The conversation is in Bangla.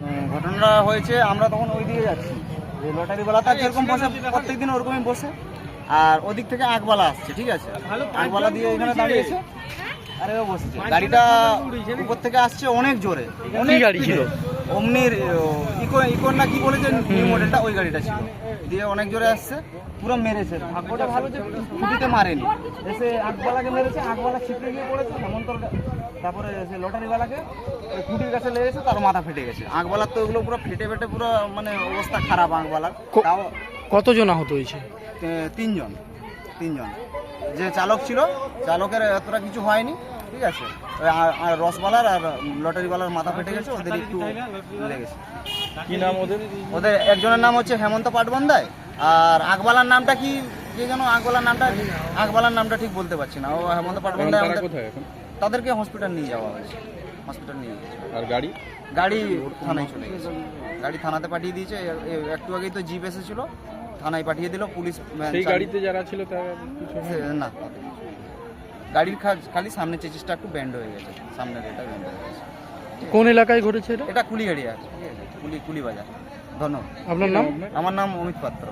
উম, ঘটনাটা হয়েছে আমরা তখন ওই দিকে যাচ্ছি। যে লটারিওয়ালাটা যেরকম বসে প্রত্যেকদিন ওরকমই বসে। আর ওদিক থেকে আঁকবালা আসছে ঠিক আছে? আঁকবালা দিয়ে এখানে দাঁড়িয়েছে। আরে বসেছে। গাড়িটা উপর থেকে আসছে অনেক জোরে। অনেক গাড়ি ছিল? অমনির ইকো ইকোর না কি বলেছেন নিউ মডেলটা ওই গাড়িটা ছিল। দিয়ে অনেক জোরে আসছে পুরো মেরেছে। ভাগ্যটা ভালো যে খুঁটিতে মারেনি। এসে আগবালাকে মেরেছে আগবালা ছিটকে গিয়ে পড়েছে হেমন্তর তারপরে সে লটারিওয়ালাকে খুঁটির কাছে লেগেছে তার মাথা ফেটে গেছে। আগবালার তো ওগুলো পুরো ফেটে ফেটে পুরো মানে অবস্থা খারাপ আগবালার। তাও কতজন আহত হয়েছে? তিনজন তিনজন। যে চালক ছিল চালকের এতটা কিছু হয়নি ঠিক আছে? আর রসবালার আর লটারিওয়ালার মাথা ফেটে গেছে ওদের একটু লেগেছে কি নাম ওদের? ওদের একজনের নাম হচ্ছে হেমন্ত পাটবন্দায় আর আগবালার নামটা কি যে যেন আগবালার নামটা আগবালার নামটা ঠিক বলতে পারছি না। ও হেমন্ত পাটবন্দায় তাদেরকে হসপিটাল নিয়ে যাওয়া হয়েছে হসপিটাল নিয়ে আর গাড়ি? গাড়ি থানায় চলে গেছে। গাড়ি থানাতে পাঠিয়ে দিয়েছে একটু আগেই তো জিপ এসেছিল থানায় পাঠিয়ে দিল পুলিশ সেই গাড়িতে যারা ছিল তারা না গাড়ির খালি সামনে চেচিসটা একটু ব্যান্ড হয়ে গেছে সামনের এটা ব্যান্ড হয়ে গেছে। কোন এলাকায় ঘটেছে এটা? কুলিগাড়িয়া কুলি কুলি বাজার ধন্যবাদ। আপনার নাম? আমার নাম অমিত পাত্র।